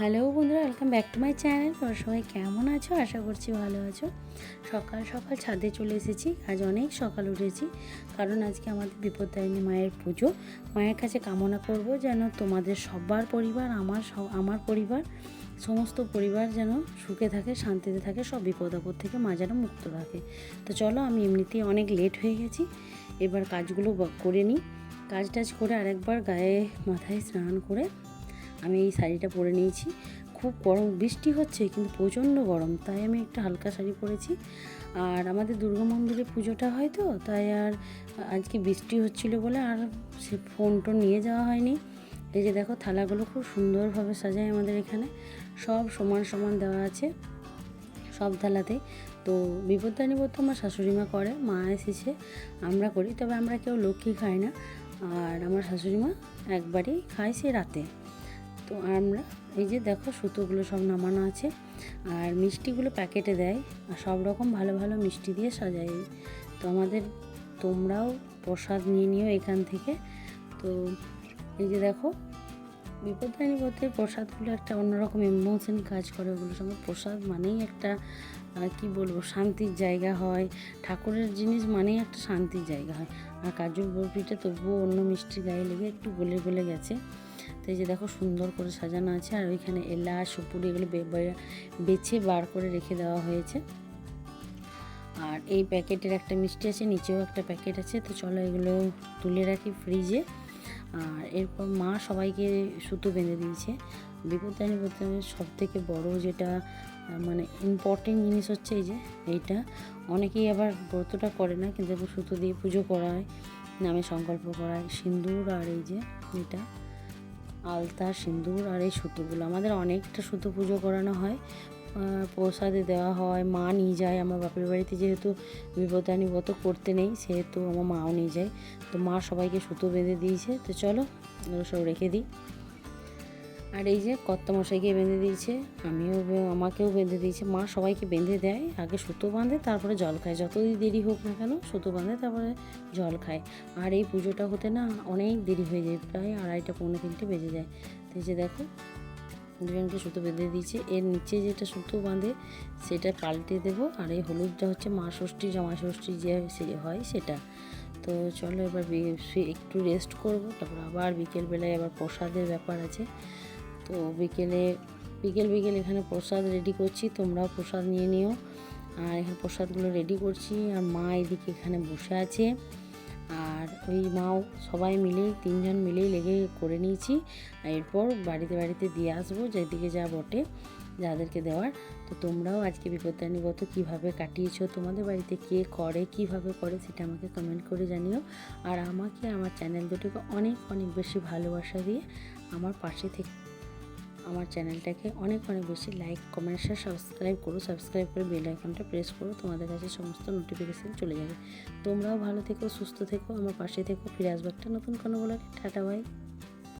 Hello বন্ধুরা welcome back to my channel তোমরা সবাই কেমন আছো? আশা করছি ভালো আছো। সকাল সকাল ছাদে চলে এসেছি। আজ অনেক সকাল উঠেছি, কারণ আজকে আমাদের বিপত্তারিণী মায়ের পুজো। মায়ের কাছে কামনা করব যেন তোমাদের সবার পরিবার, আমার আমার পরিবার, সমস্ত পরিবার যেন সুখে থাকে, শান্তিতে থাকে, সব বিপদ আপদ থেকে মা যেন মুক্ত রাখে। তো চলো, আমি এমনিতেই অনেক লেট হয়ে গেছি। এবার কাজগুলো করে নিই। কাজ টাজ করে আরেকবার গায়ে মাথায় স্নান করে আমি এই শাড়িটা পরে নিয়েছি। খুব গরম, বৃষ্টি হচ্ছে কিন্তু প্রচণ্ড গরম, তাই আমি একটা হালকা শাড়ি পরেছি। আর আমাদের দুর্গা মন্দিরে পুজোটা হয় তো, তাই আর আজকে বৃষ্টি হচ্ছিল বলে আর সে ফোন টোন নিয়ে যাওয়া হয়নি। এই যে দেখো থালাগুলো খুব সুন্দরভাবে সাজায় আমাদের এখানে, সব সমান সমান দেওয়া আছে সব থালাতে। তো বিপত্তানি ব্রত আমার শাশুড়ি মা করে, মা এসেছে, আমরা করি, তবে আমরা কেউ লক্ষ্মী খাই না। আর আমার শাশুড়ি মা একবারই খায় সে রাতে। তো আমরা, এই যে দেখো সুতোগুলো সব নামানো আছে, আর মিষ্টিগুলো প্যাকেটে দেয়, আর সব রকম ভালো ভালো মিষ্টি দিয়ে সাজায় তো আমাদের, তোমরাও প্রসাদ নিয়ে নিও এখান থেকে। তো এই যে দেখো বিপদায়নী পথে প্রসাদগুলো একটা অন্যরকম ইমোশন কাজ করে, ওগুলোর সঙ্গে প্রসাদ মানেই একটা কি বলব, শান্তির জায়গা হয়। ঠাকুরের জিনিস মানেই একটা শান্তির জায়গা হয়। আর কাজুর বরফিটা তবুও অন্য মিষ্টির গায়ে লেগে একটু গলে গলে গেছে। এই যে দেখো সুন্দর করে সাজানো আছে, আর ওইখানে এলাচ, সুপুরি এগুলো বেছে বার করে রেখে দেওয়া হয়েছে। আর এই প্যাকেটের একটা মিষ্টি আছে, নিচেও একটা প্যাকেট আছে, তো চলো এগুলো তুলে রাখি ফ্রিজে। আর এরপর মা সবাইকে সুতো বেঁধে দিয়েছে। বিপদানি বলতে সব থেকে বড় যেটা মানে ইম্পর্টেন্ট জিনিস হচ্ছে এই যে এইটা। অনেকেই আবার ব্রতটা করে না, কিন্তু সুতো দিয়ে পুজো করা হয়, নামে সংকল্প করা হয়, সিঁদুর আর এই যে এটা। আলতা, সিঁদুর আর এই সুতোগুলো আমাদের অনেকটা সুতো পুজো করানো হয়। প্রসাদে দেওয়া হয়। মা নিয়ে যায়। আমার বাপের বাড়িতে যেহেতু বিপদানি ব্রত করতে নেই, সেহেতু আমার মাও নিয়ে যায়। তো মা সবাইকে সুতো বেঁধে দিয়েছে। তো চলো সব রেখে দিই। আর এই যে কর্তামশাইকে বেঁধে দিয়েছে, আমিও আমাকেও বেঁধে দিয়েছে। মা সবাইকে বেঁধে দেয়, আগে সুতো বাঁধে, তারপরে জল খায়। যতই দেরি হোক না কেন সুতো বাঁধে, তারপরে জল খায়। আর এই পুজোটা হতে না অনেক দেরি হয়ে যায়, প্রায় আড়াইটা, পৌনে তিনটে বেজে যায়। তো যে দেখো, দুজনকে সুতো বেঁধে দিয়েছে। এর নিচে যেটা সুতো বাঁধে, সেটা পাল্টে দেবো। আর এই হলুদটা হচ্ছে মা ষষ্ঠী জমা ষষ্ঠী যে হয় সেটা। তো চলো এবার একটু রেস্ট করব, তারপর আবার বিকেলবেলায় আবার প্রসাদের ব্যাপার আছে। তো বিকেলে, বিকেল বিকেল এখানে প্রসাদ রেডি করছি, তোমরাও প্রসাদ নিয়ে নিও। আর এখানে প্রসাদগুলো রেডি করছি, আর মা এদিকে এখানে বসে আছে। আর ওই মাও সবাই মিলেই তিনজন মিলেই লেগে করে নিয়েছি। এরপর বাড়িতে বাড়িতে দিয়ে আসব, যেদিকে যা বটে যাদেরকে দেওয়ার। তো তোমরাও আজকে গত কীভাবে কাটিয়েছো, তোমাদের বাড়িতে কে করে, কীভাবে করে, সেটা আমাকে কমেন্ট করে জানিও। আর আমাকে, আমার চ্যানেল দুটোকে অনেক অনেক বেশি ভালোবাসা দিয়ে আমার পাশে থেকে আমার চ্যানেলটাকে অনেক অনেক বেশি লাইক কমেন্ট শেয়ার সাবস্ক্রাইব করো। সাবস্ক্রাইব করে বেল আইকনটা প্রেস করো, তোমাদের কাছে সমস্ত নোটিফিকেশান চলে যাবে। তোমরাও ভালো থেকো, সুস্থ থেকো, আমার পাশে থেকো। ফিরে আসব একটা নতুন কোনো বলে টাটা বাই